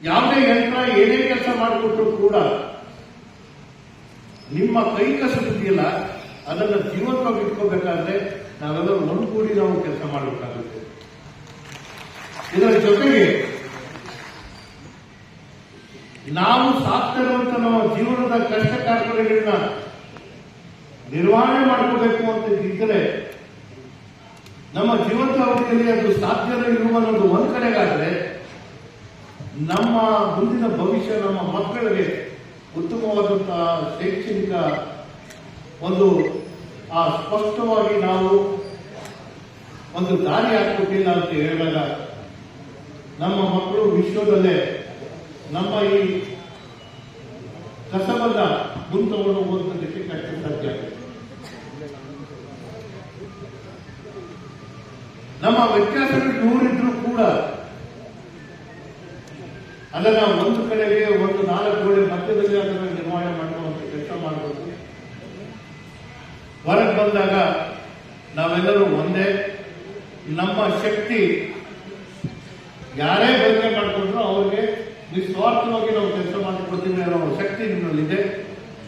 ಯಾವುದೇ ಯಂತ್ರ, ಏನೇ ಕೆಲಸ ಮಾಡಿಕೊಟ್ರು ಕೂಡ ನಿಮ್ಮ ಕೈ ಕಸಬಿದೆಯಲ್ಲ ಅದನ್ನ ಜೀವಂತವಾಗಿ ಇಟ್ಕೋಬೇಕಾದ್ರೆ ನಾವೆಲ್ಲರೂ ಒಂದುಗೂಡಿ ನಾವು ಕೆಲಸ ಮಾಡಬೇಕಾಗುತ್ತೆ. ಇದರ ಜೊತೆಗೆ ನಾವು ಸಾಕ್ತಿರುವಂತ ನಮ್ಮ ಜೀವನದ ಕಷ್ಟ ಕಾರ್ಪಣ್ಯಗಳನ್ನ ನಿರ್ವಹಣೆ ಮಾಡ್ಕೋಬೇಕು ಅಂತ ಇದ್ದರೆ ನಮ್ಮ ಜೀವಂತ ಅವಧಿಯಲ್ಲಿ ಅದು ಸಾಧ್ಯನೇ ಇರುವ ಒಂದ್ ಕಡೆಗಾದ್ರೆ ನಮ್ಮ ಮುಂದಿನ ಭವಿಷ್ಯ, ನಮ್ಮ ಮಕ್ಕಳಿಗೆ ಉತ್ತಮವಾದಂತಹ ಶೈಕ್ಷಣಿಕ ಒಂದು, ಆ ಸ್ಪಷ್ಟವಾಗಿ ನಾವು ಒಂದು ದಾರಿ ಹಾಕ್ಕೊಟ್ಟಿಲ್ಲ ಅಂತ ಹೇಳಿದಾಗ ನಮ್ಮ ಮಕ್ಕಳು ವಿಶ್ವದಲ್ಲೇ ನಮ್ಮ ಈ ಕಸಬದ ಮುಂತವನ್ನು ಓದೋದಕ್ಕೆ ಕಷ್ಟ ಸಾಧ್ಯ. ನಮ್ಮ ವ್ಯತ್ಯಾಸಗಳು ನೂರಿದ್ರು ಕೂಡ ಅದನ್ನ ಒಂದು ಕಡೆಗೆ ಒಂದು ನಾಲ್ಕು ಗೋಡೆ ಮಧ್ಯದಲ್ಲಿ ಅದನ್ನು ನಿರ್ವಹಣೆ ಮಾಡುವಂತ ಕೆಲಸ ಮಾಡಬೇಕು ಹೊರಗೆ ಬಂದಾಗ ನಾವೆಲ್ಲರೂ ಒಂದೇ. ನಮ್ಮ ಶಕ್ತಿ ಯಾರೇ ಬಳಕೆ ಮಾಡಿಕೊಂಡ್ರು ಅವ್ರಿಗೆ ನಿಸ್ವಾರ್ಥವಾಗಿ ನಾವು ಕೆಲಸ ಮಾಡಿಕೊಡ್ತೀವಿ ಅನ್ನೋ ಶಕ್ತಿ ನಿಮ್ಮಲ್ಲಿದೆ.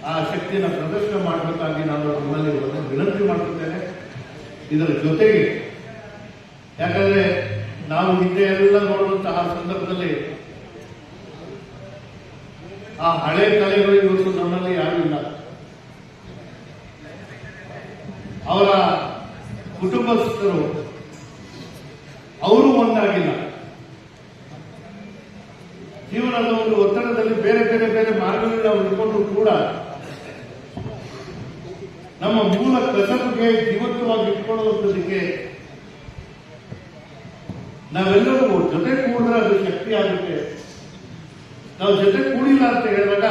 ಆ ಶಕ್ತಿಯನ್ನು ಪ್ರದರ್ಶನ ಮಾಡಬೇಕಾಗಿ ನಾನು ನಿಮ್ಮಲ್ಲಿ ಒಂದು ವಿನಂತಿ ಮಾಡುತ್ತೇನೆ ಇದರ ಜೊತೆಗೆ ಯಾಕಂದ್ರೆ ನಾವು ಹಿಂದೆ ಎಲ್ಲ ನೋಡುವಂತಹ ಸಂದರ್ಭದಲ್ಲಿ ಆ ಹಳೆ ಕಲೆಗಳು ಇವತ್ತು ನಮ್ಮಲ್ಲಿ ಯಾರು ಇಲ್ಲ. ಅವರ ಕುಟುಂಬಸ್ಥರು ಅವರು ಒಂದಾಗಿಲ್ಲ. ಜೀವನದ ಒಂದು ಒತ್ತಡದಲ್ಲಿ ಬೇರೆ ಬೇರೆ ಬೇರೆ ಮಾರ್ಗಗಳಿಂದ ಇಟ್ಕೊಂಡು ಕೂಡ ನಮ್ಮ ಮೂಲ ಕಸಬಿಗೆ ಜೀವಂತವಾಗಿ ಇಟ್ಕೊಳ್ಳುವಂಥದಕ್ಕೆ ನಾವೆಲ್ಲರೂ ಜೊತೆ ಕೂಡ ಅದು ಶಕ್ತಿ ಆಗುತ್ತೆ ನಾವು ಜೊತೆ ಕೂಡಿಲ್ಲ ಅಂತ ಹೇಳಿದಾಗ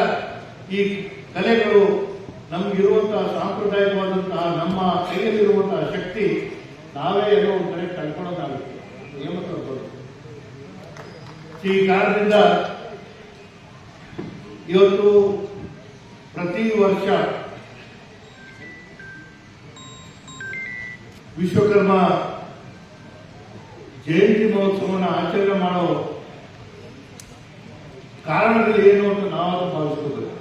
ಈ ಕಲೆಗಳು ನಮ್ಗಿರುವಂತಹ ಸಾಂಪ್ರದಾಯಿಕವಾದಂತಹ ನಮ್ಮ ಕೈಯಲ್ಲಿರುವಂತಹ ಶಕ್ತಿ ನಾವೇ ಎಲ್ಲೋ ಒಂದು ಕಡೆ ಕಳ್ಕೊಳ್ಳೋದಾಗುತ್ತೆ ಈ ಕಾರಣದಿಂದ ಇವತ್ತು ಪ್ರತಿ ವರ್ಷ ವಿಶ್ವಕರ್ಮ ಜಯಂತಿ ಮಹೋತ್ಸವವನ್ನು ಆಚರಣೆ ಮಾಡೋ ಕಾರಣಗಳು ಏನು ಅಂತ ನಾವು ಭಾವಿಸ್ಕೋಬೇಕು.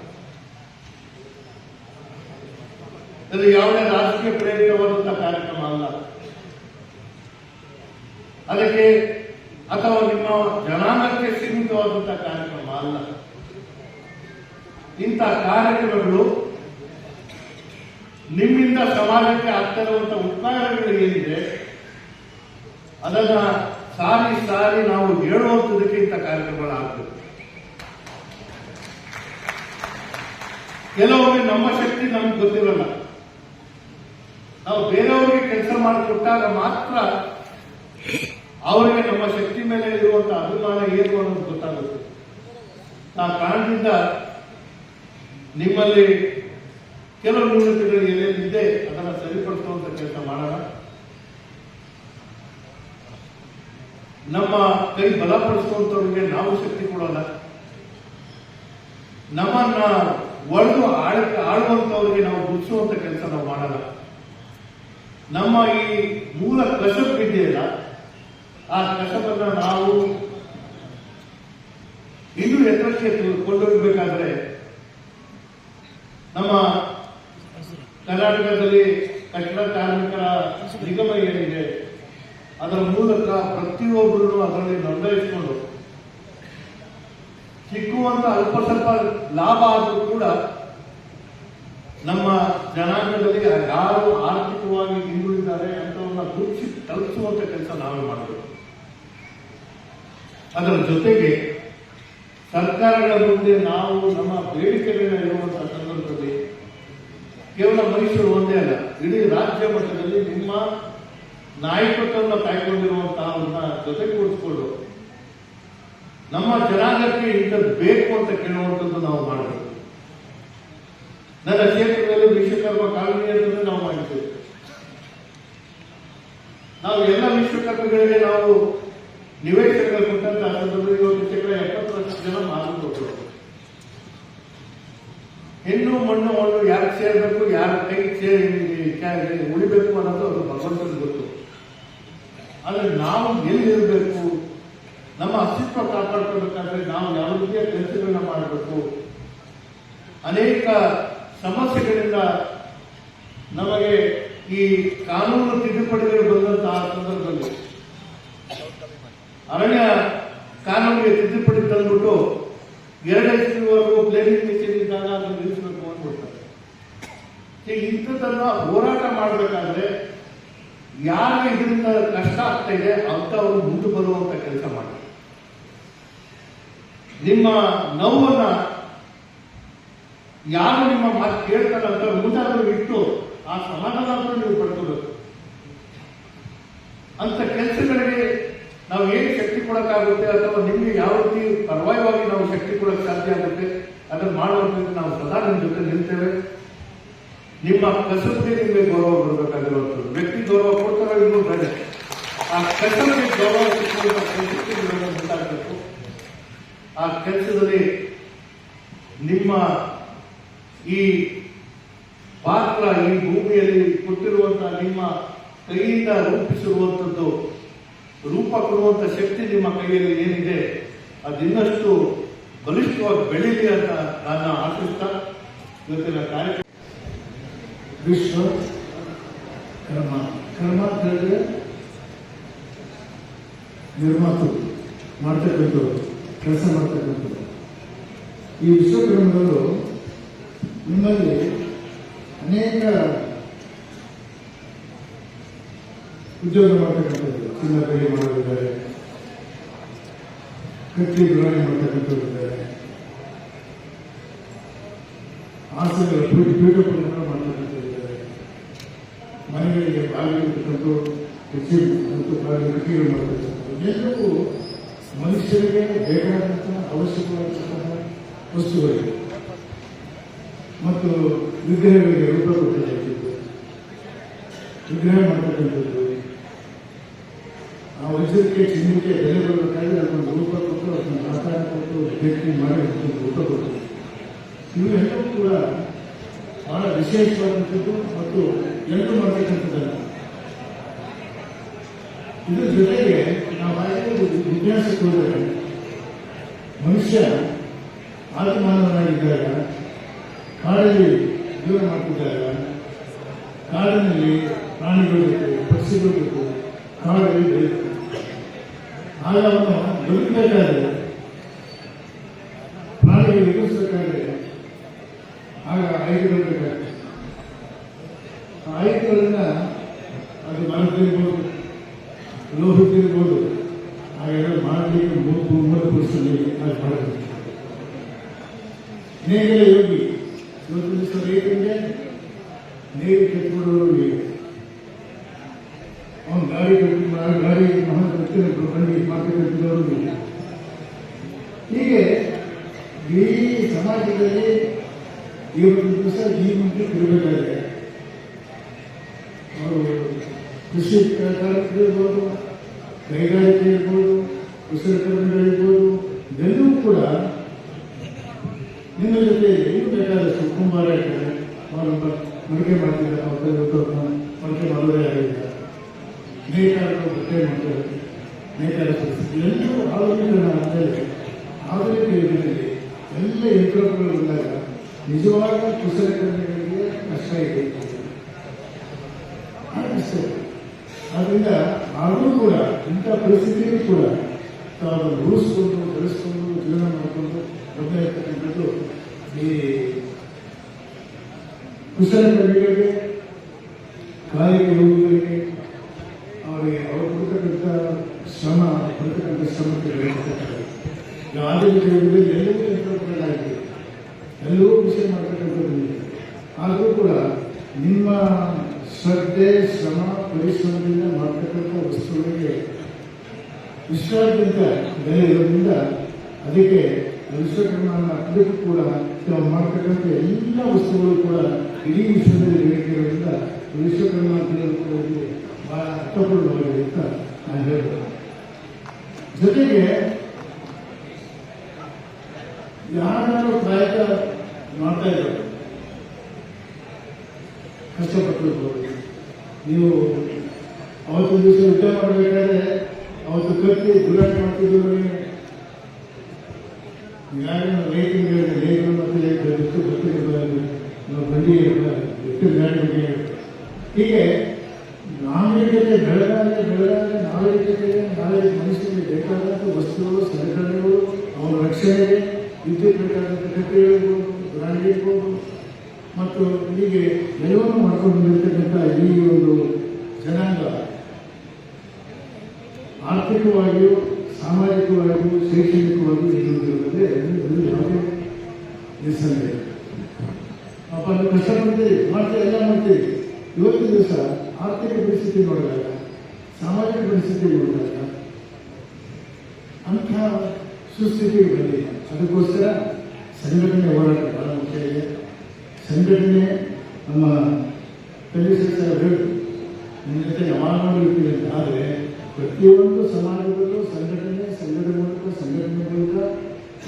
ಅದು ಯಾವುದೇ ರಾಜಕೀಯ ಪ್ರೇರಿತವಾದಂತಹ ಕಾರ್ಯಕ್ರಮ ಅಲ್ಲ. ಅದಕ್ಕೆ ಅಥವಾ ನಿಮ್ಮ ಜನಾಂಗಕ್ಕೆ ಸೀಮಿತವಾದಂತಹ ಕಾರ್ಯಕ್ರಮ ಅಲ್ಲ. ಇಂತಹ ಕಾರ್ಯಕ್ರಮಗಳು ನಿಮ್ಮಿಂದ ಸಮಾಜಕ್ಕೆ ಆಗ್ತಾ ಉಪಕಾರಗಳು ಏನಿದೆ, ಅದನ್ನ ಸಾರಿ ಸಾರಿ ನಾವು ಹೇಳುವಂಥದಕ್ಕೆ ಇಂಥ ಕಾರ್ಯಕ್ರಮಗಳಾಗಬೇಕು. ಕೆಲವೊಮ್ಮೆ ನಮ್ಮ ಶಕ್ತಿ ನಮ್ಗೆ ಗೊತ್ತಿರಲ್ಲ. ನಾವು ಬೇರೆಯವರಿಗೆ ಕೆಲಸ ಮಾಡಿಕೊಟ್ಟಾಗ ಮಾತ್ರ ಅವರಿಗೆ ನಮ್ಮ ಶಕ್ತಿ ಮೇಲೆ ಇರುವಂತಹ ಅಭಿಮಾನ ಏನು ಅನ್ನೋದು ಗೊತ್ತಾಗುತ್ತೆ. ಆ ಕಾರಣದಿಂದ ನಿಮ್ಮಲ್ಲಿ ಕೆಲವು ನ್ಯೂನತೆಗಳು ಏನೇನಿದೆ ಅದನ್ನು ಸರಿಪಡಿಸುವಂತ ಕೆಲಸ ಮಾಡೋಣ. ನಮ್ಮ ಕೈ ಬಲಪಡಿಸುವಂತವ್ರಿಗೆ ನಾವು ಶಕ್ತಿ ಕೊಡೋಣ ನಮ್ಮನ್ನ ಒಡೆದು ಆಳ, ಆಳುವಂತವ್ರಿಗೆ ನಾವು ಮುಚ್ಚುವಂತ ಕೆಲಸ ನಾವು ಮಾಡಲ್ಲ. ನಮ್ಮ ಈ ಮೂಲ ಕಸಬ್ ಇದೆಯಲ್ಲ ಆ ಕಸಬನ್ನ ನಾವು ಇನ್ನೂ ಎತ್ತರಕ್ಕೆ ಕೊಂಡೊಯ್ಯಬೇಕಾದ್ರೆ ನಮ್ಮ ಕರ್ನಾಟಕದಲ್ಲಿ ಕಟ್ಟಡ ಕಾರ್ಮಿಕರ ನಿಗಮ ಏನಿದೆ, ಅದರ ಮೂಲಕ ಪ್ರತಿಯೊಬ್ಬರನ್ನು ಅದರಲ್ಲಿ ನೋಂದಾಯಿಸಿಕೊಂಡು ಸಿಕ್ಕುವಂತ ಅಲ್ಪ ಸ್ವಲ್ಪ ಲಾಭ ಆದರೂ ಕೂಡ ನಮ್ಮ ಜನಾಂಗದಲ್ಲಿ ಯಾರು ಆರ್ಥಿಕವಾಗಿ ಹಿಂದುಳಿದ್ದಾರೆ ಅಂತವನ್ನ ಗುರುತಿಸಿ ತಲುಪಿಸುವಂತ ಕೆಲಸ ನಾವೇ ಮಾಡಬೇಕು ಅದರ ಜೊತೆಗೆ ಸರ್ಕಾರಗಳ ಮುಂದೆ ನಾವು ನಮ್ಮ ಬೇಡಿಕೆಗಳನ್ನ ಇರುವಂತಹ ಸಂದರ್ಭದಲ್ಲಿ ಕೇವಲ ಮೈಸೂರು ಒಂದೇ ಅಲ್ಲ, ಇಡೀ ರಾಜ್ಯ ಮಟ್ಟದಲ್ಲಿ ನಿಮ್ಮ ನಾಯಕತ್ವವನ್ನು ಕಾಯ್ಕೊಂಡಿರುವಂತಹವನ್ನ ಜೊತೆಗೂಡಿಸಿಕೊಂಡು ನಮ್ಮ ಜನಾಂಗಕ್ಕೆ ಇಂಥದ್ದು ಬೇಕು ಅಂತ ಕೇಳುವಂಥದ್ದು ನಾವು ಮಾಡಬೇಕು ನನ್ನ ಕ್ಷೇತ್ರದಲ್ಲಿ ವಿಶ್ವಕರ್ಮ ಕಾಲನಿ ಅಂತಂದ್ರೆ ನಾವು ಮಾಡಿದ್ದೇವೆ ನಾವು ಎಲ್ಲ ವಿಶ್ವಕರ್ಮಿಗಳಿಗೆ ನಾವು ನಿವೇಶನಗಳು ಕೊಟ್ಟಂತ ಇವತ್ತು ಶೇಕಡ ಲಕ್ಷ ಜನ ಮಾತು ಕೊಟ್ಟರು. ಹೆಣ್ಣು, ಮಣ್ಣು ಮಣ್ಣು ಯಾರು ಸೇರಬೇಕು, ಯಾರು ಕೈ ಸೇರಿ ಉಳಿಬೇಕು ಅನ್ನೋದು ಅದು ಭಗವಂತನ ಗೊತ್ತು. ಆದ್ರೆ ನಾವು ಎಲ್ಲಿರಬೇಕು? ನಮ್ಮ ಅಸ್ತಿತ್ವ ಕಾಪಾಡ್ಕೋಬೇಕಾದ್ರೆ ನಾವು ಯಾವ ರೀತಿಯ ಕೆಲಸಗಳನ್ನ ಮಾಡಬೇಕು. ಅನೇಕ ಸಮಸ್ಯೆಗಳಿಂದ ನಮಗೆ ಈ ಕಾನೂನು ತಿದ್ದುಪಡಿಗಳು ಬಂದಂತಹ ಸಂದರ್ಭದಲ್ಲಿ ಅರಣ್ಯ ಕಾನೂನಿಗೆ ತಿದ್ದುಪಡಿ ತಂದ್ಬಿಟ್ಟು ಎರಡು ಎಸ್ಪಿವರೆಗೂ ಪ್ಲೇನಿಂಗ್ ಮಿಷನ್ ಇದ್ದಾಗ ಅದನ್ನು ನಿಲ್ಲಿಸಬೇಕು ಅಂದ್ಬಿಡ್ತಾರೆ ಇಂಥದ್ದನ್ನ ಹೋರಾಟ ಮಾಡಬೇಕಾದ್ರೆ ಯಾರಿಗೆ ಇದರಿಂದ ಕಷ್ಟ ಆಗ್ತಾ ಇದೆ ಅಂತವರು ಮುಂದೆ ಬರುವಂತ ಕೆಲಸ ಮಾಡಿ ನಿಮ್ಮ ನೋವನ್ನ ಯಾರು ನಿಮ್ಮ ಮಾತು ಕೇಳ್ತಾರೆ ಅಂತ ಮುಂದಾದ್ರೂ ಇಟ್ಟು ಆ ಸಮಾಧಾನ ನೀವು ಪಡ್ಕೋಬೇಕು. ಅಂತ ಕೆಲಸಗಳಿಗೆ ನಾವು ಏನು ಶಕ್ತಿ ಕೊಡಕ್ಕಾಗುತ್ತೆ ಅಥವಾ ನಿಮಗೆ ಯಾವ ರೀತಿ ಪರವಾಯವಾಗಿ ನಾವು ಶಕ್ತಿ ಕೊಡಕ್ಕೆ ಸಾಧ್ಯ ಆಗುತ್ತೆ, ಅದನ್ನು ಮಾಡುವಂಥದ್ದು ನಾವು ಸದಾ ನಿಮ್ಮ ಜೊತೆ ನಿಲ್ತೇವೆ. ನಿಮ್ಮ ಕಸಬಿಗೆ ನಿಮಗೆ ಗೌರವ ಕೊಡಬೇಕಾಗಿರುವಂಥದ್ದು. ವ್ಯಕ್ತಿ ಗೌರವ ಕೊಡ್ತಾರೋ, ಇನ್ನೂ ಬೇರೆ. ಆ ಕಸಬಿಗೆ ಗೌರವ ಆ ಕೆಲಸದಲ್ಲಿ ನಿಮ್ಮ ಈ ಪಾತ್ರ, ಈ ಭೂಮಿಯಲ್ಲಿ ಕೊಟ್ಟಿರುವಂತಹ ನಿಮ್ಮ ಕೈಯಿಂದ ರೂಪಿಸಿರುವಂಥದ್ದು ರೂಪ ಕೊಡುವಂಥ ಶಕ್ತಿ ನಿಮ್ಮ ಕೈಯಲ್ಲಿ ಏನಿದೆ ಅದು ಇನ್ನಷ್ಟು ಬಲಿಷ್ಠವಾಗಿ ಬೆಳೀಲಿ ಅಂತ ನಾನು ಆಶಿಸ್ತಾ. ಇವತ್ತಿನ ಕಾರ್ಯಕ್ರಮ ವಿಶ್ವ ಕರ್ಮ. ಕರ್ಮ ನಿರ್ಮಾತು, ಮಾಡ್ತಕ್ಕಂಥವ್ರು. ಕೆಲಸ ಮಾಡ್ತಕ್ಕಂಥದ್ದು ಈ ವಿಶ್ವಕರ್ಮಗಳು ನಿಮ್ಮಲ್ಲಿ ಅನೇಕ ಉದ್ಯೋಗ ಮಾಡ್ತಕ್ಕಂಥದ್ದು ಚಿನ್ನ ಬೆಳೆ ಮಾಡೋರಿದ್ದಾರೆ. ಕಟ್ಟಿ ದುರಾಣಿ ಮಾಡ್ತಕ್ಕಂಥವ್ರು ಇದ್ದಾರೆ ಆಸೆಗಳ ಪೀಠ ಪೀಠೋಪಕರಣ ಮಾಡ್ತಕ್ಕಂಥವ್ರು ಇದ್ದಾರೆ ಮನೆಗಳಿಗೆ ಬಾಗಿಲು ಕಟ್ಟಂತು ಹೆಚ್ಚು ಮತ್ತು ಬಾಗಿಲು ಕಟ್ಟಿಗಳು ಮಾಡ್ತಕ್ಕಂಥದ್ದು ಎಲ್ಲವೂ ಮನುಷ್ಯರಿಗೆ ಬೇಕಾದಂತಹ ಅವಶ್ಯಕವಾದಂತಹ ವಸ್ತುಗಳಿವೆ. ಮತ್ತು ವಿಗ್ರಹಗಳಿಗೆ ರೂಪ ಕೊಟ್ಟದ್ದು ವಿಗ್ರಹ ಮಾಡ್ತಕ್ಕಂಥದ್ದು ಆ ವಜ್ರಕ್ಕೆ ಚಿನ್ನಕ್ಕೆ ಬೆಲೆ ಬರಬೇಕಾದ್ರೆ ಅದನ್ನು ರೂಪ ಕೊಟ್ಟು ಅದನ್ನು ಆಕಾರ ಕೊಟ್ಟು ಭೇಟಿ ಮಾಡಿ ಅದನ್ನು ರೂಪ ಕೊಟ್ಟು ಇವೆಲ್ಲವೂ ಕೂಡ ಬಹಳ ವಿಶೇಷವಾದಂಥದ್ದು ಮತ್ತು ಎಲ್ಲರೂ ಮಾಡ್ತಕ್ಕಂಥದ್ದಲ್ಲ ಇದ್ರ ಜೊತೆಗೆ ವಿನ್ಯಾಸಕ್ಕೆ ಹೋದರೆ ಮನುಷ್ಯ ಆತ್ಮಾನವನಾಗಿದ್ದಾಗ ಕಾಡಲ್ಲಿ ಜೀವನ ಮಾಡ್ತಿದ್ದಾಗ, ಕಾಡಿನಲ್ಲಿ ಪ್ರಾಣಿಗಳು ಬೇಕು ಪಕ್ಷಿಗಳು ಬೇಕು ಕಾಡಲ್ಲಿ ಬೆಳಕು ಆಗ ಅವನು ಬದುಕಬೇಕಾದ್ರೆ ಪ್ರಾಣಿಗಳು ಎದುರಿಸಬೇಕಾದ್ರೆ ಆಗ ಆಯ್ಕೆಗಳು ಬೇಕಾಗ್ತದೆ ಆ ಆಯ್ಕೆಗಳನ್ನ ಅದು ಮರದಿರ್ಬೋದು ಲೋಹದಿರ್ಬೋದು ಹಾಗೆಲ್ಲ ಮಾಡಲಿಕ್ಕೆ ಮೂರು ಮೂರು ಪುರುಷನಲ್ಲಿ ಅದು ಮಾಡಬೇಕು ನೇಗಿಲ ಯೋಗಿ ಇವತ್ತು ದಿವಸ ರೈತರಿಗೆ ನೇಗಿ ಕೆತ್ಬಿಡೋರು ಈಗ ಅವನು ಗಾಡಿ ಕಟ್ಟಿ ಗಾಡಿ ಮಹಾ ವ್ಯಕ್ತಿಗಳು ಬಂಡಿ ಮಾರ್ಕೆಟ್ ಕಟ್ಟಿದವರು ಹೀಗೆ ಇಡೀ ಸಮಾಜದಲ್ಲಿ ಇವತ್ತು ದಿವಸ ಈ ಮಂತ್ರಿ ಇರಬೇಕಾಗಿದೆ ಅವರು ಕೃಷಿ ಕಾರ್ಯಕ್ರಮಗಳು ಕೈಗಾರಿಕೆ ಇರ್ಬೋದು ಕುಶಲಕರ್ಮಿಗಳಿರ್ಬೋದು ಎಲ್ಲವೂ ಕೂಡ ನಿಮ್ಮ ಜೊತೆ ಏನು ಬೇಕಾದಷ್ಟು ಕುಂಬಾರ ಇದ್ದಾರೆ ಅವರು ಮಡಿಕೆ ಮಾಡ್ತಿದ್ದಾರೆ. ಅವ್ರ ಮಡಿಕೆ ಮಾಡೋದೇ ಆಗಿಲ್ಲ. ನೇಕಾರರು ಬಟ್ಟೆ ಮಾಡ್ತಾರೆ. ನೇಕಾರ ಪರಿಸ್ಥಿತಿ ಎಲ್ಲರೂ ಆಲೋಚನೆ ಆದಮೇಲೆ ಆಧುನಿಕ ಯುಗದಲ್ಲಿ ಎಲ್ಲ ಯಂತ್ರೋಪಕರಣ ಬಂದಾಗ ನಿಜವಾದ ಕುಶಲಕರ್ಮಿಗಳಿಗೆ ಕಷ್ಟ ಇದೆ. ಆದ್ರಿಂದ ಆದರೂ ಕೂಡ ಇಂಥ ಪರಿಸ್ಥಿತಿಯೂ ಕೂಡ ತಾವು ಉಳಿಸ್ಕೊಂಡು, ಬೆಳೆಸ್ಕೊಂಡು, ಜೀವನ ಮಾಡಿಕೊಂಡು ಬಂದಿರತಕ್ಕಂಥದ್ದು ಈ ಕುಶಲಕರ್ಮಿಗಳಿಗೆ ಹೋಗುವವರಿಗೆ ಅವರಿಗೆ ಅವರು ಕೊಡ್ತಕ್ಕಂಥ ಶ್ರಮ ಕೊಡ್ತಕ್ಕಂಥ ಶ್ರಮಕ್ಕೆ ಬೆಳೆಸ್ತಕ್ಕಂಥದ್ದು ಈಗ ಆಧುನಿಕ ಯುಗದಲ್ಲಿ ಎಲ್ಲವೂ ಆಗಿದೆ ಎಲ್ಲವೂ ವಿಷಯ ಮಾಡ್ತಕ್ಕಂಥದ್ದು ಆದರೂ ಕೂಡ ನಿಮ್ಮ ಶ್ರದ್ಧೆ, ಶ್ರಮ, ಪರಿಶ್ರಮದಿಂದ ಮಾಡ್ತಕ್ಕಂಥ ವಸ್ತುಗಳಿಗೆ ವಿಶ್ವಾದ್ಯಂತ ಬೆಲೆ ಇರೋದ್ರಿಂದ ಅದಕ್ಕೆ ವಿಶ್ವಕರ್ಮ ಅದಕ್ಕೂ ಕೂಡ ತಾವು ಮಾಡ್ತಕ್ಕಂಥ ಎಲ್ಲ ವಸ್ತುಗಳು ಕೂಡ ಇಡೀ ವಿಶ್ವದಲ್ಲಿ ಇರೋದ್ರಿಂದ ವಿಶ್ವಕರ್ಮ ತಿಳಿದುಕೊಳ್ಳೋದು ಬಹಳ ಅರ್ಥಪೂರ್ಣವಾಗಿದೆ ಅಂತ ನಾನು ಹೇಳ್ಬೋದು ಜೊತೆಗೆ ಯಾರು ಕಾಯಕ ಮಾಡ್ತಾ ಇದ್ದಾರೆ, ಕಷ್ಟಪಟ್ಟು ನೀವು ಅವತ್ತು ದಿವಸ ಊಟ ಮಾಡಬೇಕಾದ್ರೆ ಅವತ್ತು ಕಟ್ಟಿ ಗುಲಾಟ ಮಾಡ್ತಿದ್ದವ್ರಿಗೆ ಈಗಾಗಲೇ ರೈತರಿಗೆ ರೈತರು ಮತ್ತು ರೈತರು ನಾವು ಬಂಡಿ ಎತ್ತಿನ ಗಾಡಿ ಹೀಗೆ ನಾಗರಿಕತೆ ಬೆಳೆದಾಗ ಬೆಳೆದಾಗ ನಾಗರಿಕತೆಗೆ ನಾಳೆ ಮನುಷ್ಯನಿಗೆ ಬೇಕಾದಂಥ ವಸ್ತುಗಳು, ಸಲಕರಣೆಗಳು ಅವನ ರಕ್ಷಣೆಗೆ ವಿದ್ಯುತ್ ಬೇಕಾದಂಥ ಕಟ್ಟೆ ಇರ್ಬೋದು ಇರ್ಬೋದು ಮತ್ತು ಹೀಗೆ ನೆಲವನ್ನು ಮಾಡ್ಕೊಂಡು ಬಂದಿರತಕ್ಕಂಥ ಈ ಒಂದು ಜನಾಂಗ ಆರ್ಥಿಕವಾಗಿಯೂ ಸಾಮಾಜಿಕವಾಗಿಯೂ ಶೈಕ್ಷಣಿಕವಾಗಿಯೂ ಹಿಂದುಳಿದಿರುತ್ತದೆ ಅದು ಯಾವುದೇ ನಿಸ್ಸಂದೇಹ ಪಾಪ ನಾವು ಕಷ್ಟಪಡ್ತೀವಿ ಮಾಡ್ತೀವಿ ಎಲ್ಲ ಮಾಡ್ತೀವಿ ಇವತ್ತಿನ ದಿವಸ ಆರ್ಥಿಕ ಪರಿಸ್ಥಿತಿ ನೋಡಿದಾಗ, ಸಾಮಾಜಿಕ ಪರಿಸ್ಥಿತಿ ನೋಡಿದಾಗ ಅಂಥ ಸುಸ್ಥಿತಿ ಬಂದಿದೆ. ಅದಕ್ಕೋಸ್ಕರ ಸಂಘಟನೆ ಹೋರಾಟ ಬಹಳ ಮುಖ್ಯ ಇದೆ ಸಂಘಟನೆ ನಮ್ಮ ಜೊತೆ ಯಾವಾಗಲೂ ಇರ್ತೀವಿ ಆದರೆ ಪ್ರತಿಯೊಂದು ಸಮಾಜದಲ್ಲೂ ಸಂಘಟನೆ ಸಂಘಟನೆ ಮೂಲಕ ಸಂಘಟನೆ ಮೂಲಕ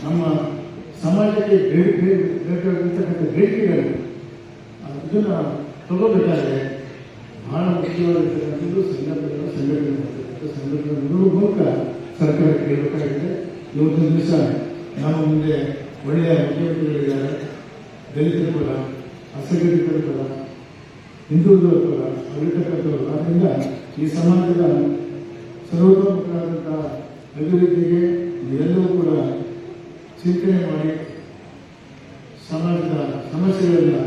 ನಮ್ಮ ಸಮಾಜಕ್ಕೆ ಬೇಕಾಗಿರ್ತಕ್ಕಂಥ ಬೇಡಿಕೆಗಳನ್ನು ಇದನ್ನು ತಗೋಬೇಕಾದ್ರೆ ಸಂಘಟನೆ ಮೂಲಕ ಸರ್ಕಾರ ಕೇಳಬೇಕಾಗಿದೆ ಇವತ್ತಿನ ದಿವಸ ನಾವು ಮುಂದೆ ಒಳ್ಳೆಯ ಮುಖ್ಯಮಂತ್ರಿಗಳಿದ್ದಾರೆ. ದಲಿತರ ಪರ ಅಸಂಘಟಿತರ ಪರ ಹಿಂದುಳಿದವರ ಪರ ಅಲ್ಲಿರ್ತಕ್ಕಂಥವ್ರು ಆದ್ದರಿಂದ ಈ ಸಮಾಜದ ಸರ್ವತೋಮುಖರಾದಂಥ ಅಭಿವೃದ್ಧಿಗೆ ಎಲ್ಲವೂ ಕೂಡ ಚಿಂತನೆ ಮಾಡಿ ಸಮಾಜದ ಸಮಸ್ಯೆಗಳನ್ನು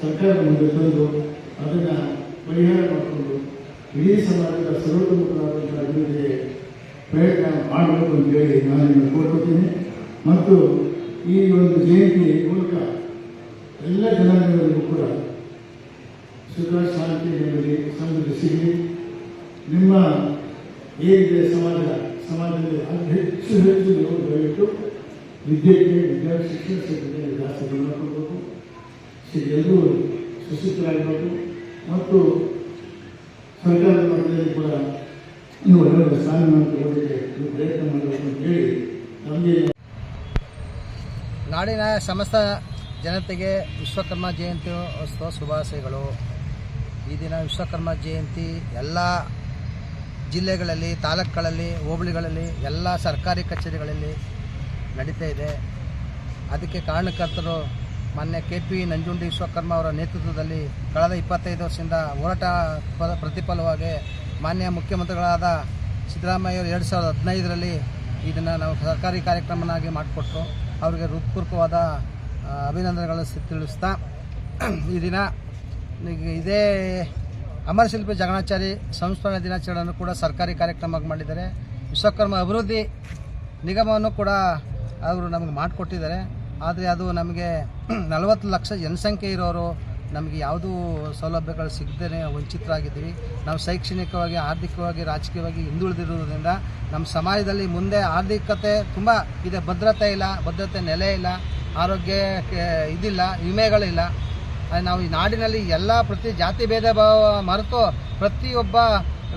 ಸರ್ಕಾರ ಮುಂದೆ ತಂದು ಅದನ್ನು ಪರಿಹಾರ ಮಾಡಿಕೊಂಡು ಇಡೀ ಸಮಾಜದ ಸರ್ವತೋಮುಖರಾದಂಥ ಅಭಿವೃದ್ಧಿಗೆ ಪ್ರಯತ್ನ ಮಾಡಬೇಕು ಅಂತ ಹೇಳಿ ನಾನು ನಿಮಗೆ ಕೋರ್ಕೊತೀನಿ ಮತ್ತು ಈ ಒಂದು ಜಯಂತಿ ಮೂಲಕ ಎಲ್ಲ ಜನಾಂಗಗಳಿಗೂ ಕೂಡ ಸುಖ, ಶಾಂತಿ, ನೆಮ್ಮದಿ ಸಮೃದ್ಧಿ ಸಿಗಲಿ. ನಿಮ್ಮ ಏನಿದೆ ಸಮಾಜ, ಸಮಾಜದಲ್ಲಿ ಅತಿ ಹೆಚ್ಚು ಹೆಚ್ಚು ನೀವು ದಯವಿಟ್ಟು ವಿದ್ಯೆಗೆ ವಿದ್ಯಾ ಶಿಕ್ಷಣ ಸೇರಿದಂತೆ ಜಾಸ್ತಿ ಗಮನ ಕೊಡಬೇಕು. ಎಲ್ಲರೂ ಸುಶಿಕ್ಷರಾಗಬೇಕು ಮತ್ತು ಸರ್ಕಾರದ ಕೂಡ ಹೇಳಿ ನಾಡಿನ ಸಮಸ್ತ ಜನತೆಗೆ ವಿಶ್ವಕರ್ಮ ಜಯಂತಿ ಉತ್ಸವ ಶುಭಾಶಯಗಳು. ಈ ದಿನ ವಿಶ್ವಕರ್ಮ ಜಯಂತಿ ಎಲ್ಲ ಜಿಲ್ಲೆಗಳಲ್ಲಿ, ತಾಲೂಕುಗಳಲ್ಲಿ, ಹೋಬಳಿಗಳಲ್ಲಿ, ಎಲ್ಲ ಸರ್ಕಾರಿ ಕಚೇರಿಗಳಲ್ಲಿ ನಡೀತಾ ಇದೆ. ಅದಕ್ಕೆ ಕಾರಣಕರ್ತರು ಮಾನ್ಯ ಕೆ ಪಿ ನಂಜುಂಡಿ ವಿಶ್ವಕರ್ಮ ಅವರ ನೇತೃತ್ವದಲ್ಲಿ ಕಳೆದ ಇಪ್ಪತ್ತೈದು ವರ್ಷದಿಂದ ಹೋರಾಟ ಫಲ ಪ್ರತಿಫಲವಾಗಿ ಮಾನ್ಯ ಮುಖ್ಯಮಂತ್ರಿಗಳಾದ ಸಿದ್ದರಾಮಯ್ಯ ಅವರು ಎರಡು ಸಾವಿರದ ಹದಿನೈದರಲ್ಲಿ ಇದನ್ನು ನಾವು ಸರ್ಕಾರಿ ಕಾರ್ಯಕ್ರಮನಾಗಿ ಮಾಡಿಕೊಟ್ರು. ಅವರಿಗೆ ಹೃತ್ಪೂರ್ವಕವಾದ ಅಭಿನಂದನೆಗಳ ಅಭಿನಂದನೆಗಳನ್ನು ತಿಳಿಸ್ತಾ ಈ ದಿನ ಇದೇ ಅಮರಶಿಲ್ಪಿ ಜಗಣಾಚಾರಿ ಸಂಸ್ಮರಣೆ ದಿನಾಚರಣೆಯನ್ನು ಕೂಡ ಸರ್ಕಾರಿ ಕಾರ್ಯಕ್ರಮ ಮಾಡಿದ್ದಾರೆ. ವಿಶ್ವಕರ್ಮ ಅಭಿವೃದ್ಧಿ ನಿಗಮವನ್ನು ಕೂಡ ಅವರು ನಮಗೆ ಮಾಡಿಕೊಟ್ಟಿದ್ದಾರೆ. ಆದರೆ ಅದು ನಮಗೆ ನಲವತ್ತು ಲಕ್ಷ ಜನಸಂಖ್ಯೆ ಇರೋರು ನಮಗೆ ಯಾವುದೂ ಸೌಲಭ್ಯಗಳು ಸಿಗದೇ ವಂಚಿತರಾಗಿದ್ದೀವಿ. ನಾವು ಶೈಕ್ಷಣಿಕವಾಗಿ, ಆರ್ಥಿಕವಾಗಿ, ರಾಜಕೀಯವಾಗಿ ಹಿಂದುಳಿದಿರುವುದರಿಂದ ನಮ್ಮ ಸಮಾಜದಲ್ಲಿ ಮುಂದೆ ಆರ್ಥಿಕತೆ ತುಂಬ ಇದೆ. ಭದ್ರತೆ ಇಲ್ಲ, ಭದ್ರತೆ ನೆಲೆ ಇಲ್ಲ ಆರೋಗ್ಯಕ್ಕೆ ಇದಿಲ್ಲ, ವಿಮೆಗಳಿಲ್ಲ. ನಾವು ಈ ನಾಡಿನಲ್ಲಿ ಎಲ್ಲ ಪ್ರತಿ ಜಾತಿ ಭೇದ ಭಾವ ಮರೆತು ಪ್ರತಿಯೊಬ್ಬ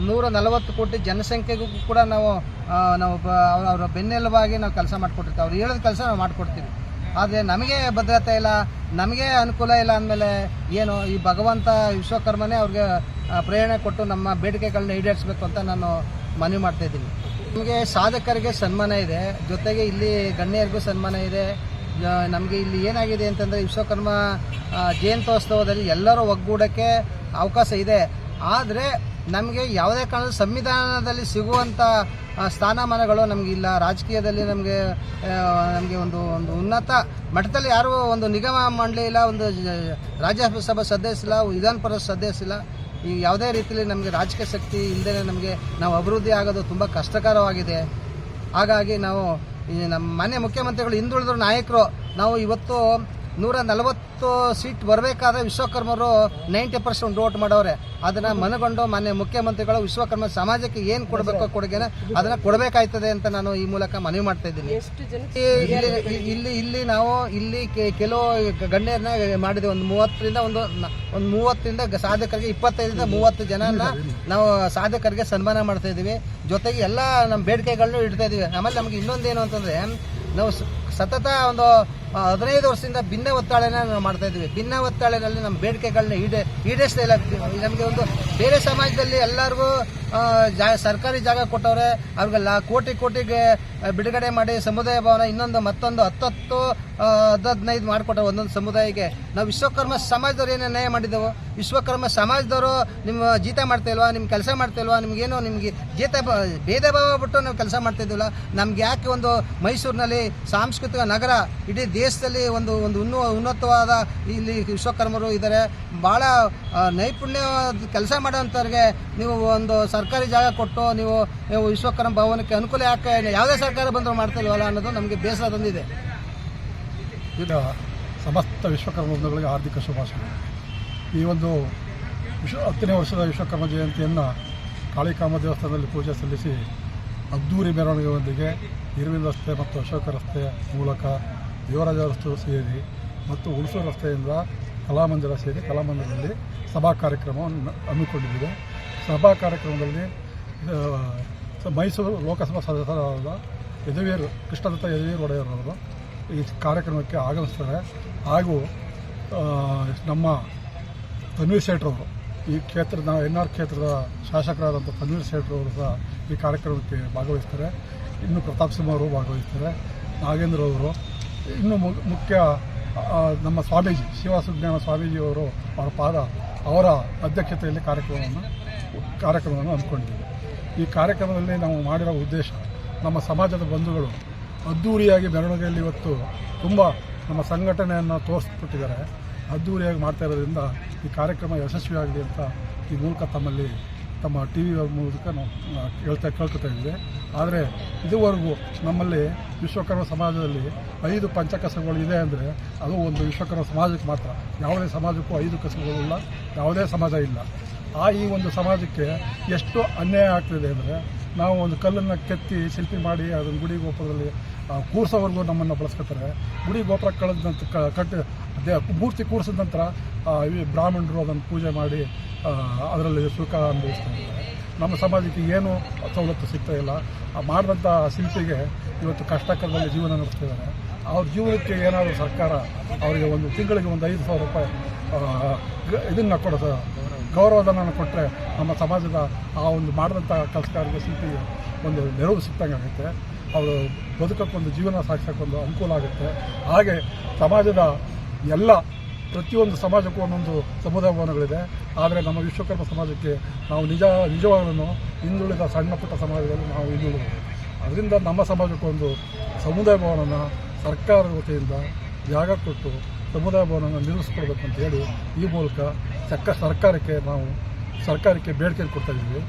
ನೂರ ನಲವತ್ತು ಕೋಟಿ ಜನಸಂಖ್ಯೆಗೂ ಕೂಡ ನಾವು ನಾವು ಅವರ ಬೆನ್ನೆಲುಬಾಗಿ ನಾವು ಕೆಲಸ ಮಾಡಿಕೊಟ್ಟಿರ್ತೀವಿ. ಅವ್ರು ಹೇಳಿದ ಕೆಲಸ ನಾವು ಮಾಡಿಕೊಡ್ತೀವಿ. ಆದರೆ ನಮಗೆ ಭದ್ರತೆ ಇಲ್ಲ, ನಮಗೆ ಅನುಕೂಲ ಇಲ್ಲ ಅಂದಮೇಲೆ ಏನು ಈ ಭಗವಂತ ವಿಶ್ವಕರ್ಮನೇ ಅವ್ರಿಗೆ ಪ್ರೇರಣೆ ಕೊಟ್ಟು ನಮ್ಮ ಬೇಡಿಕೆಗಳನ್ನ ಈಡೇರಿಸಬೇಕು ಅಂತ ನಾನು ಮನವಿ ಮಾಡ್ತಾ ಇದ್ದೀನಿ. ನಮಗೆ ಸಾಧಕರಿಗೆ ಸನ್ಮಾನ ಇದೆ, ಜೊತೆಗೆ ಇಲ್ಲಿ ಗಣ್ಯರಿಗೂ ಸನ್ಮಾನ ಇದೆ. ನಮಗೆ ಇಲ್ಲಿ ಏನಾಗಿದೆ ಅಂತಂದರೆ ವಿಶ್ವಕರ್ಮ ಜಯಂತ್ಯೋತ್ಸವದಲ್ಲಿ ಎಲ್ಲರೂ ಒಗ್ಗೂಡೋಕ್ಕೆ ಅವಕಾಶ ಇದೆ. ಆದರೆ ನಮಗೆ ಯಾವುದೇ ಕಾರಣದ ಸಂವಿಧಾನದಲ್ಲಿ ಸಿಗುವಂಥ ಸ್ಥಾನಮಾನಗಳು ನಮಗಿಲ್ಲ ರಾಜಕೀಯದಲ್ಲಿ ನಮಗೆ ನಮಗೆ ಒಂದು ಒಂದು ಉನ್ನತ ಮಟ್ಟದಲ್ಲಿ ಯಾರೂ ಒಂದು ನಿಗಮ ಮಂಡಳಿ ಇಲ್ಲ, ಒಂದು ರಾಜ್ಯಸಭಾ ಸದಸ್ಯ ಇಲ್ಲ, ವಿಧಾನ ಪರಿಷತ್ ಸದಸ್ಯ ಇಲ್ಲ. ಈ ಯಾವುದೇ ರೀತಿಯಲ್ಲಿ ನಮಗೆ ರಾಜಕೀಯ ಶಕ್ತಿ ಇಲ್ಲದೇ ನಮಗೆ ನಾವು ಅಭಿವೃದ್ಧಿ ಆಗೋದು ತುಂಬ ಕಷ್ಟಕರವಾಗಿದೆ. ಹಾಗಾಗಿ ನಾವು ಈ ನಮ್ಮ ಮಾನ್ಯ ಮುಖ್ಯಮಂತ್ರಿಗಳು ಹಿಂದುಳಿದ್ರು ನಾಯಕರು, ನಾವು ಇವತ್ತು ನೂರ ನಲವತ್ತು ಸೀಟ್ ಬರಬೇಕಾದ್ರೆ ವಿಶ್ವಕರ್ಮರು ನೈಂಟಿ ಪರ್ಸೆಂಟ್ ವೋಟ್ ಮಾಡೋರೆ. ಅದನ್ನು ಮನಗೊಂಡು ಮಾನ್ಯ ಮುಖ್ಯಮಂತ್ರಿಗಳು ವಿಶ್ವಕರ್ಮ ಸಮಾಜಕ್ಕೆ ಏನು ಕೊಡಬೇಕು ಕೊಡುಗೆನ ಅದನ್ನು ಕೊಡಬೇಕಾಯ್ತದೆ ಅಂತ ನಾನು ಈ ಮೂಲಕ ಮನವಿ ಮಾಡ್ತಾ ಇದ್ದೀನಿ. ಇಲ್ಲಿ ಇಲ್ಲಿ ಇಲ್ಲಿ ನಾವು ಇಲ್ಲಿ ಕೆಲವು ಗಣ್ಯರನ್ನ ಮಾಡಿದ್ವಿ ಒಂದು ಮೂವತ್ತರಿಂದ ಒಂದು ಒಂದು ಮೂವತ್ತರಿಂದ ಸಾಧಕರಿಗೆ ಇಪ್ಪತ್ತೈದರಿಂದ ಮೂವತ್ತು ಜನನ ನಾವು ಸಾಧಕರಿಗೆ ಸನ್ಮಾನ ಮಾಡ್ತಾ ಇದ್ದೀವಿ. ಜೊತೆಗೆ ಎಲ್ಲ ನಮ್ಮ ಬೇಡಿಕೆಗಳನ್ನೂ ಇಡ್ತಾ ಇದ್ದೀವಿ. ಆಮೇಲೆ ನಮಗೆ ಇನ್ನೊಂದೇನು ಅಂತಂದರೆ ನಾವು ಸತತ ಒಂದು ಹದಿನೈದು ವರ್ಷದಿಂದ ಭಿನ್ನ ಒತ್ತಾಳೆನ ನಾವು ಮಾಡ್ತಾ ಇದ್ವಿ ಭಿನ್ನ ಒತ್ತಾಳೆನಲ್ಲಿ ನಮ್ಮ ಬೇಡಿಕೆಗಳನ್ನ ಈಡೇ, ಈಡೇರಿಸ್ತಾ ಇಲ್ಲ. ನಮಗೆ ಒಂದು ಬೇರೆ ಸಮಾಜದಲ್ಲಿ ಎಲ್ಲರಿಗೂ ಜಾ, ಸರ್ಕಾರಿ ಜಾಗ ಕೊಟ್ಟವ್ರೆ ಲಾ ಕೋಟಿ ಕೋಟಿಗೆ ಬಿಡುಗಡೆ ಮಾಡಿ ಸಮುದಾಯ ಭವನ ಇನ್ನೊಂದು ಮತ್ತೊಂದು ಹತ್ತತ್ತು ಹದಿನೈದು ಮಾಡಿಕೊಟ್ಟರು ಒಂದೊಂದು ಸಮುದಾಯಕ್ಕೆ. ನಾವು ವಿಶ್ವಕರ್ಮ ಸಮಾಜದವ್ರು ಏನು ನ್ಯಾಯ ಮಾಡಿದ್ದೆವು? ವಿಶ್ವಕರ್ಮ ಸಮಾಜದವರು ನಿಮ್ಮ ಜೀತ ಮಾಡ್ತಾ ಇಲ್ವಾ? ನಿಮ್ಮ ಕೆಲಸ ಮಾಡ್ತಾ ಇಲ್ವಾ? ನಿಮ್ಗೇನು ನಿಮಗೆ ಜೀತ ಭೇದ ಭಾವ ಬಿಟ್ಟು ನಾವು ಕೆಲಸ ಮಾಡ್ತಾ ನಮ್ಗೆ ಯಾಕೆ ಒಂದು ಮೈಸೂರಿನಲ್ಲಿ ಸಾಂಸ್ಕೃತಿಕ ನಗರ ಇಡೀ ದೇಶದಲ್ಲಿ ಒಂದು ಒಂದು ಉನ್ನ, ಉನ್ನತವಾದ ಇಲ್ಲಿ ವಿಶ್ವಕರ್ಮರು ಇದ್ದಾರೆ. ಭಾಳ ನೈಪುಣ್ಯ ಕೆಲಸ ಮಾಡೋವಂಥವ್ರಿಗೆ ನೀವು ಒಂದು ಸರ್ಕಾರಿ ಜಾಗ ಕೊಟ್ಟು ನೀವು ನೀವು ವಿಶ್ವಕರ್ಮ ಭವನಕ್ಕೆ ಅನುಕೂಲ ಯಾಕೆ, ಯಾವುದೇ ಸರ್ಕಾರ ಬಂದರೂ ಮಾಡ್ತಾ ಇಲ್ವಲ್ಲ ಅನ್ನೋದು ನಮಗೆ ಬೇಸರ ತಂದಿದೆ. ಈಗ ಸಮಸ್ತ ವಿಶ್ವಕರ್ಮ ಬಂಧುಗಳಿಗೆ ಹಾರ್ದಿಕ ಶುಭಾಶಯ ಈ ಒಂದು ವಿಶ್ವ, ಹತ್ತನೇ ವರ್ಷದ ವಿಶ್ವಕರ್ಮ ಜಯಂತಿಯನ್ನು ಕಾಳಿಕಾಮ ದೇವಸ್ಥಾನದಲ್ಲಿ ಪೂಜೆ ಸಲ್ಲಿಸಿ ಅದ್ದೂರಿ ಮೆರವಣಿಗೆಯೊಂದಿಗೆ ಇರುವಿನ ರಸ್ತೆ ಮತ್ತು ಅಶೋಕ ರಸ್ತೆ ಮೂಲಕ ದೇವರಾಜ ರಸ್ತೆ ಸೇರಿ ಮತ್ತು ಹುಣಸೂರು ರಸ್ತೆಯಿಂದ ಕಲಾಮಂದಿರ ಸೇರಿ ಕಲಾಮಂದಿರದಲ್ಲಿ ಸಭಾ ಕಾರ್ಯಕ್ರಮವನ್ನು ಹಮ್ಮಿಕೊಂಡಿದ್ದೇವೆ. ಸಭಾ ಕಾರ್ಯಕ್ರಮದಲ್ಲಿ ಮೈಸೂರು ಲೋಕಸಭಾ ಸದಸ್ಯರಾದ ಯದುವೀರ್, ಕೃಷ್ಣದತ್ತ ಯದುವೀರ್ ಒಡೆಯರವರು ಈ ಕಾರ್ಯಕ್ರಮಕ್ಕೆ ಆಗಮಿಸ್ತಾರೆ. ಹಾಗೂ ನಮ್ಮ ತನ್ವೀರ್ ಶೇಟ್ರವರು ಈ ಕ್ಷೇತ್ರದ, ಎನ್ ಆರ್ ಕ್ಷೇತ್ರದ ಶಾಸಕರಾದಂಥ ತನ್ವೀರ್ ಶೇಟ್ರವರು ಸಹ ಈ ಕಾರ್ಯಕ್ರಮಕ್ಕೆ ಭಾಗವಹಿಸ್ತಾರೆ. ಇನ್ನು ಪ್ರತಾಪ್ ಸಿಂಹ ಅವರು ಭಾಗವಹಿಸ್ತಾರೆ. ನಾಗೇಂದ್ರ ಅವರು ಇನ್ನು ಮುಖ್ಯ ನಮ್ಮ ಸ್ವಾಮೀಜಿ ಶಿವಸುಜ್ಞಾನ ಸ್ವಾಮೀಜಿಯವರು ಅವರ ಪಾದ, ಅವರ ಅಧ್ಯಕ್ಷತೆಯಲ್ಲಿ ಕಾರ್ಯಕ್ರಮವನ್ನು ಕಾರ್ಯಕ್ರಮವನ್ನು ಅಂದ್ಕೊಂಡಿದ್ದೀವಿ ಈ ಕಾರ್ಯಕ್ರಮದಲ್ಲಿ ನಾವು ಮಾಡಿರೋ ಉದ್ದೇಶ, ನಮ್ಮ ಸಮಾಜದ ಬಂಧುಗಳು ಅದ್ಧೂರಿಯಾಗಿ ಮೆರವಣಿಗೆಯಲ್ಲಿ ಇವತ್ತು ತುಂಬ ನಮ್ಮ ಸಂಘಟನೆಯನ್ನು ತೋರಿಸ್ಬಿಟ್ಟಿದ್ದಾರೆ ಅದ್ದೂರಿಯಾಗಿ ಮಾಡ್ತಾ ಇರೋದ್ರಿಂದ ಈ ಕಾರ್ಯಕ್ರಮ ಯಶಸ್ವಿಯಾಗಲಿ ಅಂತ ಈ ಮೂಲಕ ತಮ್ಮಲ್ಲಿ ತಮ್ಮ ಟಿ ವಿ ಮೂಲಕ ನಾವು ಕೇಳ್ತಾ ಕೇಳ್ಕೊತಾ ಇದ್ದೆ ಆದರೆ ಇದುವರೆಗೂ ನಮ್ಮಲ್ಲಿ ವಿಶ್ವಕರ್ಮ ಸಮಾಜದಲ್ಲಿ ಐದು ಪಂಚಕಸಗಳು ಇದೆ ಅಂದರೆ ಅದು ಒಂದು ವಿಶ್ವಕರ್ಮ ಸಮಾಜಕ್ಕೆ ಮಾತ್ರ. ಯಾವುದೇ ಸಮಾಜಕ್ಕೂ ಐದು ಕಸಬುಗಳಿಲ್ಲ ಯಾವುದೇ ಸಮಾಜ ಇಲ್ಲ. ಆ ಈ ಒಂದು ಸಮಾಜಕ್ಕೆ ಎಷ್ಟು ಅನ್ಯಾಯ ಆಗ್ತಿದೆ ಅಂದರೆ ನಾವು ಒಂದು ಕಲ್ಲನ್ನು ಕೆತ್ತಿ ಶಿಲ್ಪಿ ಮಾಡಿ ಅದನ್ನು ಗುಡಿ ಗೋಪುರದಲ್ಲಿ ಕೂರ್ಸೋವರೆಗೂ ನಮ್ಮನ್ನು ಬಳಸ್ಕೊತಾರೆ. ಗುಡಿ ಗೋಪುರ ಕಳೆದ ಕಟ್ಟಿ ಅದೇ ಮೂರ್ತಿ ಕೂರಿಸಿದ ನಂತರ ಬ್ರಾಹ್ಮಣರು ಅದನ್ನು ಪೂಜೆ ಮಾಡಿ ಅದರಲ್ಲಿ ಸುಖ ಅನುಭವಿಸ್ತಾ ನಮ್ಮ ಸಮಾಜಕ್ಕೆ ಏನು ಸವಲತ್ತು ಸಿಗ್ತಾ ಇಲ್ಲ. ಮಾಡಿದಂಥ ಶಿಲ್ಪಿಗೆ ಇವತ್ತು ಕಷ್ಟಕರದಲ್ಲಿ ಜೀವನ ನಡೆಸ್ತಿದ್ದಾರೆ. ಅವ್ರ ಜೀವನಕ್ಕೆ ಏನಾದರೂ ಸರ್ಕಾರ ಅವರಿಗೆ ಒಂದು ತಿಂಗಳಿಗೆ ಒಂದು ಐದು ಸಾವಿರ ರೂಪಾಯಿ ಇದನ್ನು ಕೊಡೋದು ಗೌರವಧನ ಕೊಟ್ಟರೆ ನಮ್ಮ ಸಮಾಜದ ಆ ಒಂದು ಮಾಡಿದಂಥ ಕೆಲಸಗಾರರಿಗೆ, ಶಿಲ್ಪಿಗೆ ಒಂದು ನೆರವು ಸಿಕ್ತಂಗಾಗುತ್ತೆ ಅವರು ಬದುಕಕ್ಕೊಂದು, ಜೀವನ ಸಾಗಿಸೋಕ್ಕೊಂದು ಅನುಕೂಲ ಆಗುತ್ತೆ. ಹಾಗೆ ಸಮಾಜದ ಎಲ್ಲ ಪ್ರತಿಯೊಂದು ಸಮಾಜಕ್ಕೂ ಒಂದೊಂದು ಸಮುದಾಯ ಭವನಗಳಿದೆ. ಆದರೆ ನಮ್ಮ ವಿಶ್ವಕರ್ಮ ಸಮಾಜಕ್ಕೆ ನಾವು ನಿಜ, ನಿಜವಾಗಲೂ ಹಿಂದುಳಿದ ಸಣ್ಣ ಪುಟ್ಟ ಸಮಾಜದಲ್ಲಿ ನಾವು ಹಿಂದುಳಿದ ಅದರಿಂದ ನಮ್ಮ ಸಮಾಜಕ್ಕೊಂದು ಸಮುದಾಯ ಭವನನ ಸರ್ಕಾರದ ವತಿಯಿಂದ ಜಾಗ ಕೊಟ್ಟು ಸಮುದಾಯ ಭವನವನ್ನು ನಿರ್ಮಿಸ್ಕೊಡ್ಬೇಕು ಅಂತ ಹೇಳಿ ಈ ಮೂಲಕ ಸರ್ಕಾರಕ್ಕೆ ನಾವು ಸರ್ಕಾರಕ್ಕೆ ಬೇಡಿಕೆ ಕೊಡ್ತಾ ಇದ್ದೀವಿ.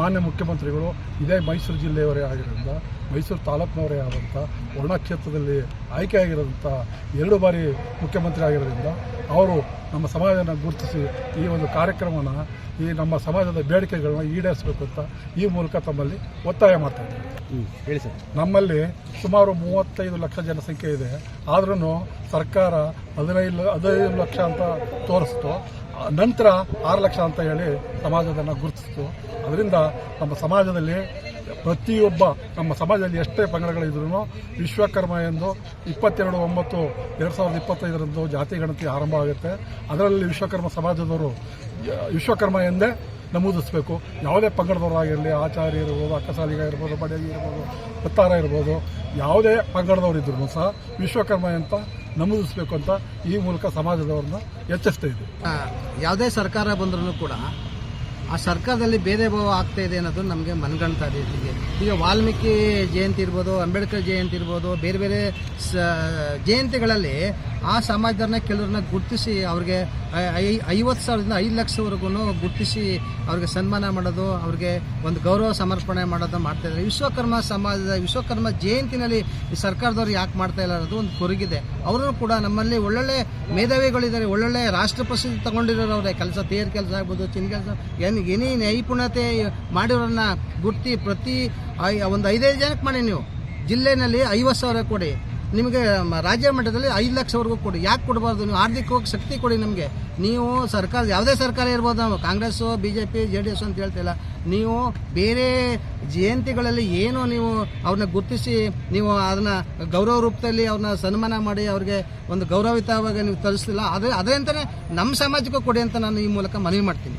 ಮಾನ್ಯ ಮುಖ್ಯಮಂತ್ರಿಗಳು ಇದೇ ಮೈಸೂರು ಜಿಲ್ಲೆಯವರೇ ಆಗಿರೋದ್ರಿಂದ ಮೈಸೂರು ತಾಲೂಕಿನವರೇ ಆದಂಥ ವರ್ಣ ಕ್ಷೇತ್ರದಲ್ಲಿ ಆಯ್ಕೆಯಾಗಿರೋದಂಥ ಎರಡು ಬಾರಿ ಮುಖ್ಯಮಂತ್ರಿ ಆಗಿರೋದ್ರಿಂದ ಅವರು ನಮ್ಮ ಸಮಾಜನ ಗುರುತಿಸಿ ಈ ಒಂದು ಕಾರ್ಯಕ್ರಮನ ಈ ನಮ್ಮ ಸಮಾಜದ ಬೇಡಿಕೆಗಳನ್ನ ಈಡೇರಿಸಬೇಕು ಅಂತ ಈ ಮೂಲಕ ತಮ್ಮಲ್ಲಿ ಒತ್ತಾಯ ಮಾಡ್ತಾ ಇದ್ದೀವಿ ಹೇಳಿ ಸರ್. ನಮ್ಮಲ್ಲಿ ಸುಮಾರು ಮೂವತ್ತೈದು ಲಕ್ಷ ಜನಸಂಖ್ಯೆ ಇದೆ. ಆದ್ರೂ ಸರ್ಕಾರ ಹದಿನೈದು ಹದಿನೈದು ಲಕ್ಷ ಅಂತ ತೋರಿಸ್ತು. ನಂತರ ಆರು ಲಕ್ಷ ಅಂತ ಹೇಳಿ ಸಮಾಜದನ್ನು ಗುರುತಿಸ್ತು. ಅದರಿಂದ ನಮ್ಮ ಸಮಾಜದಲ್ಲಿ ಪ್ರತಿಯೊಬ್ಬ, ನಮ್ಮ ಸಮಾಜದಲ್ಲಿ ಎಷ್ಟೇ ಪಂಗಡಗಳಿದ್ರು ವಿಶ್ವಕರ್ಮ ಎಂದು ಇಪ್ಪತ್ತೆರಡು ಒಂಬತ್ತು ಎರಡು ಸಾವಿರದ ಇಪ್ಪತ್ತೈದರಂದು ಜಾತಿ ಗಣತಿ ಆರಂಭ ಆಗುತ್ತೆ ಅದರಲ್ಲಿ ವಿಶ್ವಕರ್ಮ ಸಮಾಜದವರು, ವಿಶ್ವಕರ್ಮ ಎಂದೇ ನಮೂದಿಸಬೇಕು. ಯಾವುದೇ ಪಂಗಡದವರಾಗಿರಲಿ ಆಚಾರ್ಯ ಇರ್ಬೋದು ಅಕ್ಕಸಾಲಿಗ ಇರ್ಬೋದು ಬಡಗಿ ಇರ್ಬೋದು ಪತ್ತಾರ ಇರ್ಬೋದು ಯಾವುದೇ ಇದ್ದರೂ ಸಹ ವಿಶ್ವಕರ್ಮ ಅಂತ ನಮೂದಿಸಬೇಕು ಅಂತ ಈ ಮೂಲಕ ಸಮಾಜದವ್ರನ್ನ ಎಚ್ಚರಿಸ್ತಾ ಇದ್ದೀವಿ. ಯಾವುದೇ ಸರ್ಕಾರ ಬಂದ್ರೂ ಕೂಡ ಆ ಸರ್ಕಾರದಲ್ಲಿ ಭೇದ ಭಾವ ಆಗ್ತಾ ಇದೆ ಅನ್ನೋದು ನಮಗೆ ಮನಗಣ್ತಾ ಇದೆ ಇಲ್ಲಿಗೆ ಈಗ ವಾಲ್ಮೀಕಿ ಜಯಂತಿ ಇರ್ಬೋದು, ಅಂಬೇಡ್ಕರ್ ಜಯಂತಿ ಇರ್ಬೋದು, ಬೇರೆ ಬೇರೆ ಸ, ಜಯಂತಿಗಳಲ್ಲಿ ಆ ಸಮಾಜದವ್ರನ್ನ ಕೆಲವ್ರನ್ನ ಗುರುತಿಸಿ ಅವ್ರಿಗೆ ಐ ಐವತ್ತು ಸಾವಿರದಿಂದ ಐದು ಲಕ್ಷವರೆಗೂ ಗುರುತಿಸಿ ಅವ್ರಿಗೆ ಸನ್ಮಾನ ಮಾಡೋದು, ಅವ್ರಿಗೆ ಒಂದು ಗೌರವ ಸಮರ್ಪಣೆ ಮಾಡೋದು ಮಾಡ್ತಾ ಇದ್ದಾರೆ. ವಿಶ್ವಕರ್ಮ ಸಮಾಜದ, ವಿಶ್ವಕರ್ಮ ಜಯಂತಿನಲ್ಲಿ ಈ ಸರ್ಕಾರದವ್ರು ಯಾಕೆ ಮಾಡ್ತಾ ಇಲ್ಲ ಅನ್ನೋದು ಒಂದು ಕೊರಗಿದೆ. ಅವರು ಕೂಡ ನಮ್ಮಲ್ಲಿ ಒಳ್ಳೊಳ್ಳೆ ಮೇಧಾವಿಗಳಿದ್ದಾರೆ, ಒಳ್ಳೊಳ್ಳೆ ರಾಷ್ಟ್ರ ಪ್ರಸಿದ್ಧಿ ತಗೊಂಡಿರೋರು ಅವರೇ. ಕೆಲಸ, ತೇರ್ ಕೆಲಸ ಆಗ್ಬೋದು ಚಿನ್ನ ಕೆಲಸ ಏನು ಏನೇ ನೈಪುಣ್ಯತೆ ಮಾಡಿರೋರನ್ನ ಗುರ್ತಿ ಪ್ರತಿ ಒಂದು ಐದೈದು ಜನಕ್ಕೆ ಮಾಡಿ ನೀವು. ಜಿಲ್ಲೆನಲ್ಲಿ ಐವತ್ತು ಸಾವಿರ ಕೊಡಿ. ನಿಮಗೆ ರಾಜ್ಯ ಮಟ್ಟದಲ್ಲಿ ಐದು ಲಕ್ಷವರೆಗೂ ಕೊಡಿ. ಯಾಕೆ ಕೊಡಬಾರ್ದು ನೀವು? ಆರ್ಥಿಕವಾಗಿ ಶಕ್ತಿ ಕೊಡಿ ನಮಗೆ. ನೀವು ಸರ್ಕಾರ, ಯಾವುದೇ ಸರ್ಕಾರ ಇರ್ಬೋದು ನಾವು. Congress B J P J D S ಅಂತ ಹೇಳ್ತಿಲ್ಲ ನೀವು ಬೇರೆ ಜಯಂತಿಗಳಲ್ಲಿ ಏನು ನೀವು ಅವ್ರನ್ನ ಗುರುತಿಸಿ ನೀವು ಅದನ್ನ ಗೌರವ ರೂಪದಲ್ಲಿ ಅವ್ರನ್ನ ಸನ್ಮಾನ ಮಾಡಿ ಅವ್ರಿಗೆ ಒಂದು ಗೌರವಿತವಾಗಿ ನೀವು ತರಿಸ್ತಿಲ್ಲ. ಅದೇ ಅದರಂತಾನೆ ನಮ್ಮ ಸಮಾಜಕ್ಕೂ ಕೊಡಿ ಅಂತ ನಾನು ಈ ಮೂಲಕ ಮನವಿ ಮಾಡ್ತೀನಿ.